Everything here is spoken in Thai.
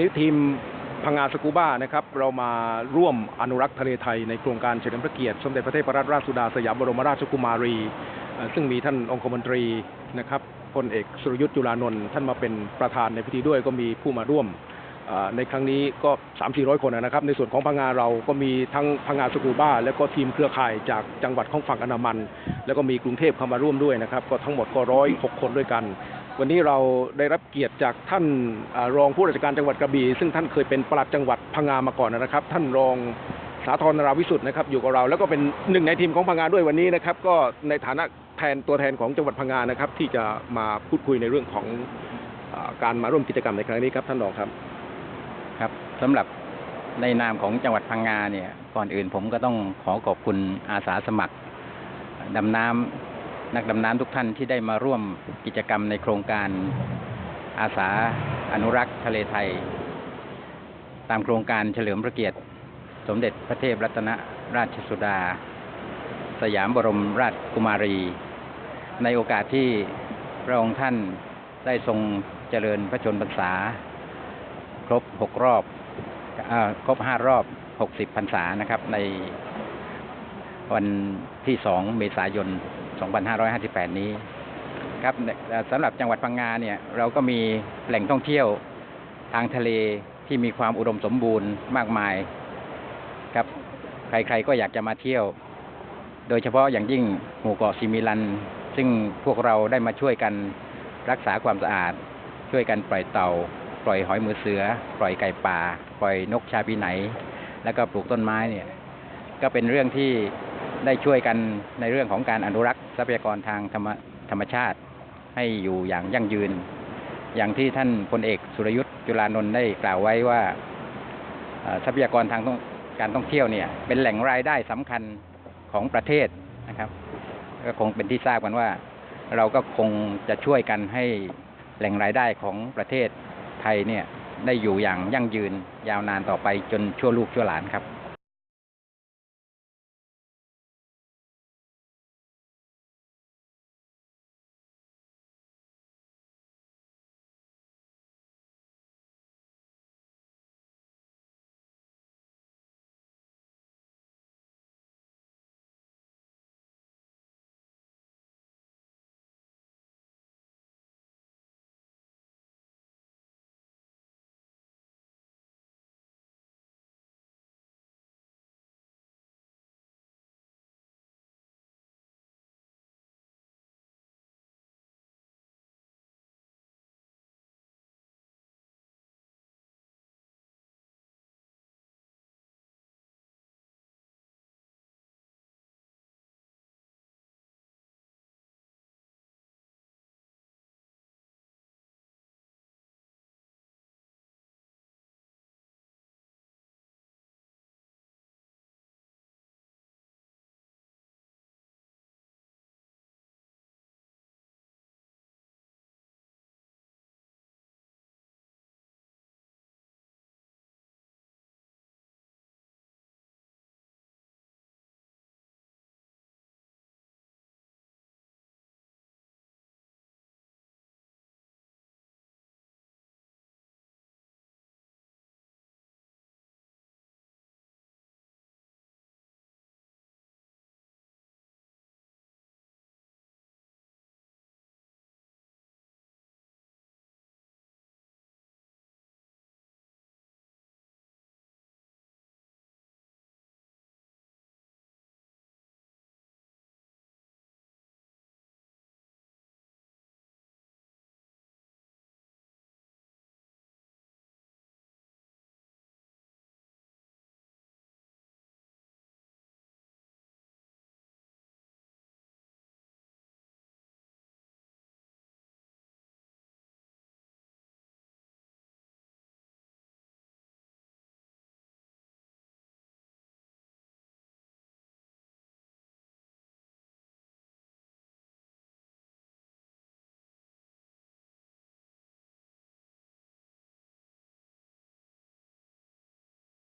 นี้ทีมพังงาสกูบ้านะครับเรามาร่วมอนุรักษ์ทะเลไทยในโครงการเฉลิมพระเกียรติ สมเด็จพระเทพรัตนราชสุดาสยามบรมราชกุมารี ซึ่งมีท่านองคมนตรีนะครับพลเอกสุรยุทธ์จุลานนท์ท่านมาเป็นประธานในพิธีด้วยก็มีผู้มาร่วมในครั้งนี้ก็ 3 4 0 0 คนนะครับ ในส่วนของพังงาเราก็มีทั้งพังงาสกูบ้า แล้วก็ทีมเครือข่ายจากจังหวัดของฝั่งอันดามัน แล้วก็มีกรุงเทพเข้ามาร่วมด้วยนะครับ ก็ทั้งหมดก็ร้อยหกคนด้วยกัน วันนี้เราได้รับเกียรติจากท่านอรองผู้ราชการจังหวัดกระบี่ซึ่งท่านเคยเป็นปลัดจังหวัดพังงามาก่อนนะครับ ท่านรองสาธรนราวิสุทธ์นะครับอยู่กับเรา แล้วก็เป็นหนึ่งในทีมของพังงาด้วยวันนี้นะครับ ก็ในฐานะแทนตัวแทนของจังหวัดพังงานะครับที่จะมาพูดคุยในเรื่องของอการมาร่วมกิจกรรมในครั้งนี้ครับท่านรองครับครับสำหรับในนามของจังหวัดพังงาเนี่ยก่อนอื่นผมก็ต้องขอขอบคุณอาสาสมัครดำน้ำ นักดำน้ำทุกท่านที่ได้มาร่วมกิจกรรมในโครงการอาสาอนุรักษ์ทะเลไทย ตามโครงการเฉลิมพระเกียรติ สมเด็จพระเทพรัตนราชสุดา สยามบรมราชกุมารี ในโอกาสที่พระองค์ท่านได้ทรงเจริญพระชนมพรรษา ครบหกรอบอาครบห้ารอบหกสิบพรรษานะครับ ในวันที่สองเมษายน 2558 นี้ครับสำหรับจังหวัดพังงาเนี่ยเราก็มีแหล่งท่องเที่ยวทางทะเลที่มีความอุดมสมบูรณ์มากมายครับใครๆก็อยากจะมาเที่ยว โดยเฉพาะอย่างยิ่งหมู่เกาะซิมิลัน ซึ่งพวกเราได้มาช่วยกันรักษาความสะอาด ช่วยกันปล่อยเต่า ปล่อยหอยมือเสือ ปล่อยไก่ป่า ปล่อยนกชาปีไหน แล้วก็ปลูกต้นไม้เนี่ย ก็เป็นเรื่องที่ ได้ช่วยกันในเรื่องของการอนุรักษ์ทรัพยากรทางธรรมธรรมชาติ ให้อยู่อย่างยั่งยืน อย่างที่ท่านพลเอกสุรยุทธ์จุลานนท์ได้กล่าวไว้ว่าทรัพยากรทางท่องการท่องเที่ยวเนี่ย เป็นแหล่งรายได้สำคัญของประเทศนะครับ ก็คงเป็นที่ทราบกันว่า เราก็คงจะช่วยกันให้แหล่งรายได้ของประเทศไทยเนี่ยได้อยู่อย่างยั่งยืนยาวนานต่อไปจนชั่วลูกชั่วหลานครับ